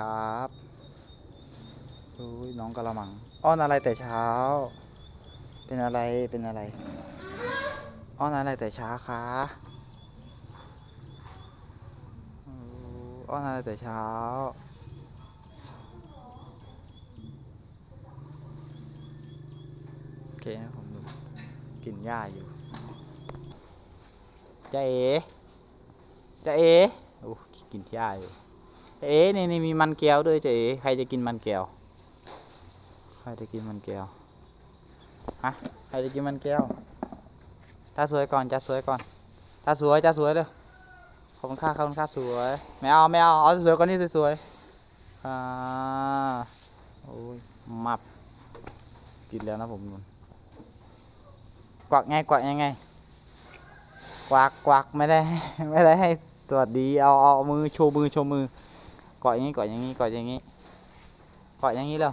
ครับอุ้ยน้องกะละมัง อ้อนอะไรแต่เช้า เป็นอะไร เป็นอะไร อ้อนอะไรแต่เช้าคะอ้อนอะไรแต่เช้า โอเคนะผมดูกินหญ้าอยู่จะเอ๋จะเอ๋โอ้กินหญ้าอยู่ เอ๊นี่นี่มีมันแก้วด้วยเจ๊ใครจะกินมันแก้ว ใครจะกินมันแก้ว ฮะ ใครจะกินมันแก้วจ้าสวยก่อนจ้าสวยก่อนจ้าสวยจ้าสวยเด้อขอบคุณค่าขอบคุณค่าสวย ไม่เอาไม่เอาเอาสวยก่อนนี่สวยๆ อ่า โอ้ย มับ กินแล้วนะผมนุ่นกวักไงกวักยังไง กวักกวักไม่ได้ไม่ได้ให้สวัสดีเอาเอามือโชว์มือโชว์มือ เกาะอย่างนี้เกาะอย่างนี้เกาะอย่างนี้เกาะอย่างนี้เลย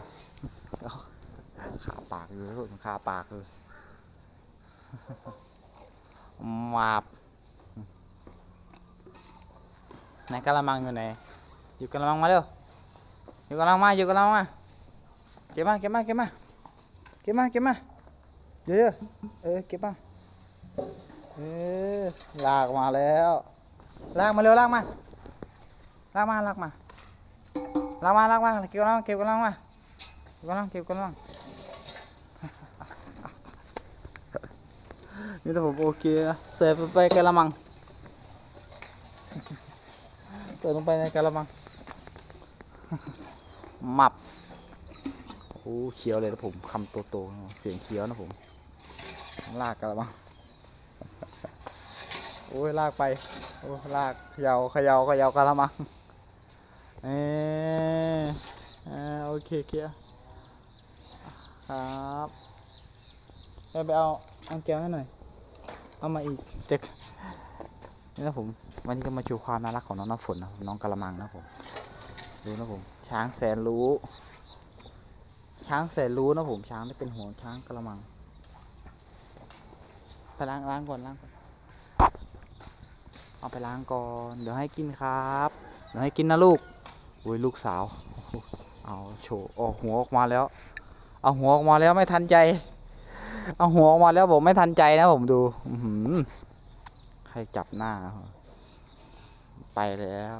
ขาปากเลยขาปากเลยมาบไหนกะละมังอยู่ไหนอยู่กะละมังมาเร็วอยู่กะละมังมาอยู่กะละมังมาเก็บมาเก็บมาเก็บมาเก็บมาเก็บมาเยอะเออเก็บมาเออลากมาแล้วลากมาเร็วลากมาลากมาลากมา ลากมาลากมาเก็บกันลากเก็บกันลากมาเก็บกันลากเก็บกันลากนี่ถ้าผมโอเคนะใส่ไปกระมังเติมลงไปในกระมังหมับโอ้เขียวเลยนะผมคำโตๆเสียงเขียวนะผมลากกระมังโอ้ยลากไปโอ้ลากเขย่าเขย่าเขย่ากระมัง เอออ่าโอเคเคลียร์ครับไปไปเอาอังแก้วให้หน่อย เอามาอีกเจ็กนี่นะผมวันนี้ก็มาชว์ความน่ารักของน้องน้ำฝนนะน้องกะละมังนะผมดูนะผมช้างแสนรู้ ช้างแสนรู้นะผมช้างที่เป็นหัวช้างกะละมังไปล้างล้างก่อนล้างก่อนเอาไปล้างก่อน เดี๋ยวให้กินครับ เดี๋ยวให้กินนะลูก อุ้ยลูกสาว เอาโชว์เอาหัวออกมาแล้ว เอาหัวออกมาแล้วไม่ทันใจ เอาหัวออกมาแล้วผมไม่ทันใจนะผมดูอืให้จับหน้า ไปแล้ว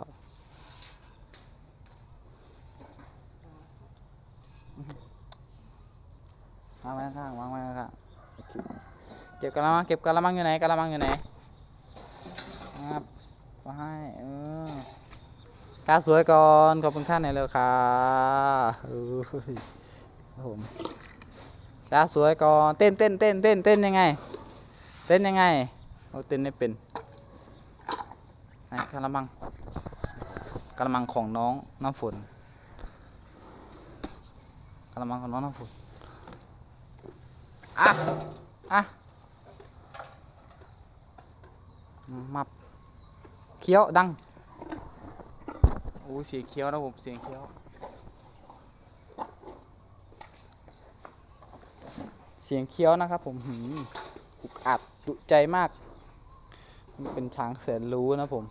วางไว้ข้างวางไว้ข้างเคเก็บกะละมังเก็บกะละมังอยู่ไหนกะละมังอยู่ไหนครับก็ให้เออ กาสวยก่อน ขอบคุณค่าในเร็วค่ะเอ้ยครับผมกาสวยก่อน เต้นเต้นเต้นเต้นเต้นยังไง เต้นยังไงโอ้เต้นไม่เป็นไหนกะละมังกะละมังของน้องน้ำฝนกะละมังของน้องน้ำฝนอะอะมับเคี้ยวดัง โอ้เสียงเคี้ยวนะผมเสียงเคี้ยว เสียงเคี้ยวนะครับ ผมหืมอุกอัดดุใจมากเป็นช้างแสนรู้นะผม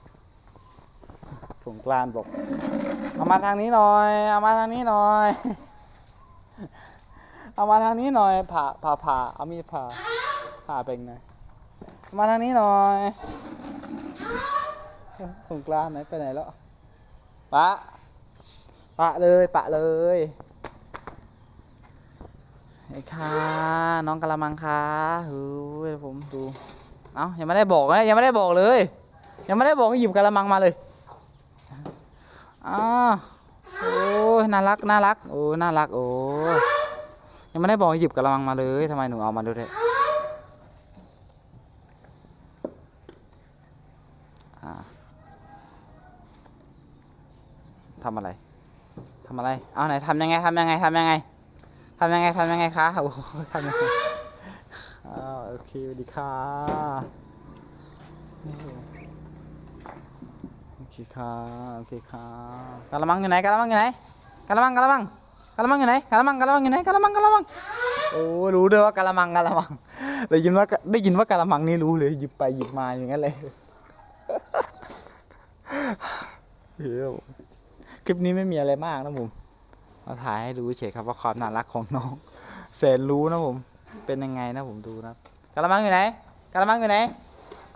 สงกรานบอกเอามาทางนี้หน่อยเอามาทางนี้หน่อยเอามาทางนี้หน่อยผ่าผ่าผ่าเอามีดผ่าผ่าเป็นไงมาทางนี้หน่อยสงกรานไหนไปไหนแล้ว ปะ ปะเลย ปะเลยไอ้ค่ะน้องกะละมังค่ะเฮ้ยผมดู เอ้ายังไม่ได้บอกนะยังไม่ได้บอกเลย ยังไม่ได้บอกให้หยิบกะละมังมาเลยอ้าวโอ้ยน่ารัก น่ารัก โอ้ยน่ารัก โอ้ยยังไม่ได้บอกให้หยิบกะละมังมาเลยทำไมหนูเอามาด้วยเถอ่า ทำอะไร ทำอะไร เอาไหนทำยังไงทำยังไงทำยังไงทำยังไงทำยังไงคะโอ้โหทำยังไงอ้าวโอเคสวัสดีค่ะโอเคค่ะโอเคค่ะกะละมังอยู่ไหนกะละมังอยู่ไหนกะละมังกะละมังกะละมังอยู่ไหนกะละมังกะละมังอยู่ไหนกะละมังกะละมังโอ้รู้ด้วยว่ากะละมังกะละมังได้ยินว่าได้ยินว่ากะละมังนี่รู้เลยหยิบไปหยิบมาอย่างนั้นเลยเฮ้ย คลิปนี้ไม่มีอะไรมากนะผมมาถ่ายให้ดูเฉยครับว่าความน่ารักของน้องแสนรู้นะผม เป็นยังไงนะผมดูนะกะละมังอยู่ไหนกะละมังอยู่ไหน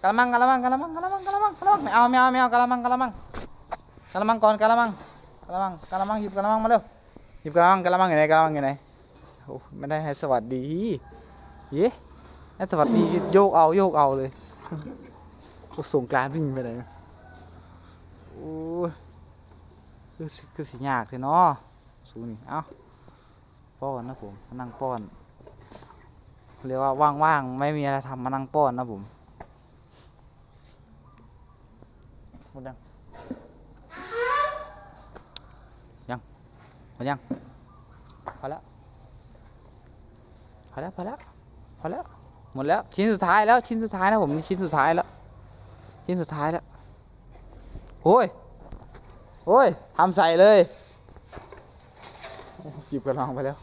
กะละมังกะละมังกะละมังกะละมังกะละมังกะละมังไม่เอาไม่เอาไม่เอากะละมังกะละมังกะละมังก่อนกะละมังกะละมังกะละมังหยิบกะละมังมาเร็วหยิบกะละมังกะละมังอยู่ไหนกะละมังอยู่ไหนโอ้ไม่ได้ให้สวัสดีเย้ให้สวัสดีโยกเอาโยกเอาเลยส่งกรารวิ่งไปไหนโอ้ คือสิคือสิยากเลยเนาะสูนี่เอ้าป้อนนะผมมานั่งป้อนเรียกว่าว่างๆไม่มีอะไรทำมานั่งป้อนนะผมหมดยังยังหมดยังพอแล้วพอแล้วพอแล้วพอแล้วหมดแล้วชิ้นสุดท้ายแล้วชิ้นสุดท้ายนะผมนี่ชิ้นสุดท้ายแล้วชิ้นสุดท้ายแล้วโอ้ย โอ้ยทำใส่เลยโอ้หยิบกระลองไปแล้ว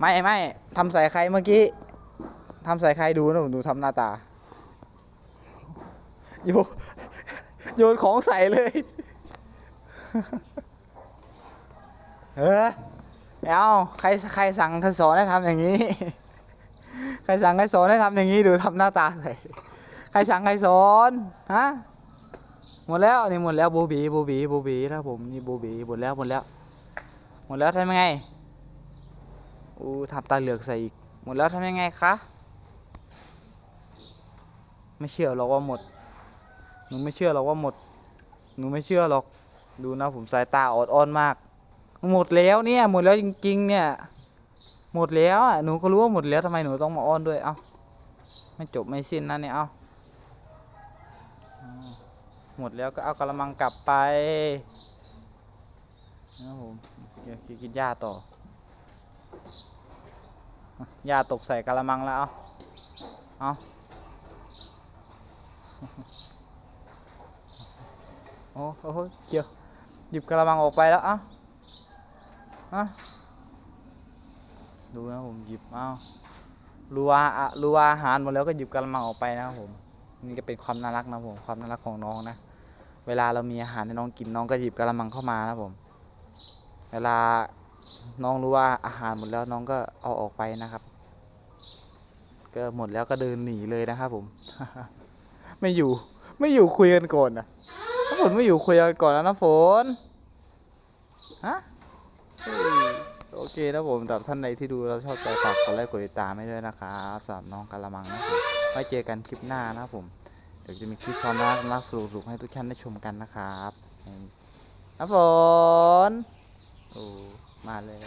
ไม่ไม่ทำใส่ใครเมื่อกี้ทำใส่ใครดูนะผมดูทำหน้าตาโยนโยนของใส่เลยเออเอาใครใครสั่งใครสอนให้ทำอย่างนี้ ใครสั่งใครสอนให้ทำอย่างนี้ดูทำหน้าตาใส่ ใครสั่งใครสอนฮะ หมดแล้วนี่หมดแล้วโบบีโบบีโบบีนะผมนี่โบบีหมดแล้วหมดแล้ว หมดแล้วทำยังไงอู้ทับตาเหลือกใส่อีก หมดแล้วทำยังไงคะไม่เชื่อหรอกว่าหมดหนูไม่เชื่อหรอกว่าหมดหนูไม่เชื่อหรอกดูนะผมสายตาออดอ้อนมาก หมดแล้วเนี่ยหมดแล้วจริงๆเนี่ยหมดแล้วอะหนูก็รู้ว่าหมดแล้วทำไมหนูต้องมาอ้อนด้วยเอ้าไม่จบไม่สิ้นนะเนี่ยเอ้า หมดแล้วก็เอากระมังกลับไปนะผมเดี๋ยวกินหญ้าต่อยาตกใส่กะละมังแล้วเอาเอาโอ้โหเจียวหยิบกะละมังออกไปแล้วเอ้าอดูนะผมหยิบเอารู้ว่าอะรู้ว่าอาหารหมดแล้วก็หยิบกะละมังออกไปนะครับผม นี่ก็เป็นความน่ารักนะผมความน่ารักของน้องนะ เวลาเรามีอาหารให้น้องกินน้องก็หยิบกะละมังเข้ามานะผม เวลาน้องรู้ว่าอาหารหมดแล้วน้องก็เอาออกไปนะครับ ก็หมดแล้วก็เดินหนีเลยนะครับผม ไม่อยู่ไม่อยู่คุยกันก่อนนะน้ำฝนไม่อยู่คุยกันก่อนแล้วน้ำฝนฮะโอเคนะผมสำหรับท่านใดที่ดูเราชอบใจฝากกดไลค์กดติดตามให้ด้วยนะครับสำหรับน้องกะละมังนะครับ ว้เจอกันคลิปหน้านะครับผม เดี๋ยวจะมีคลิปซ้อมรักรักสรุปให้ทุกท่านได้ชมกันนะครับน้ำฝนโอ้มาเลย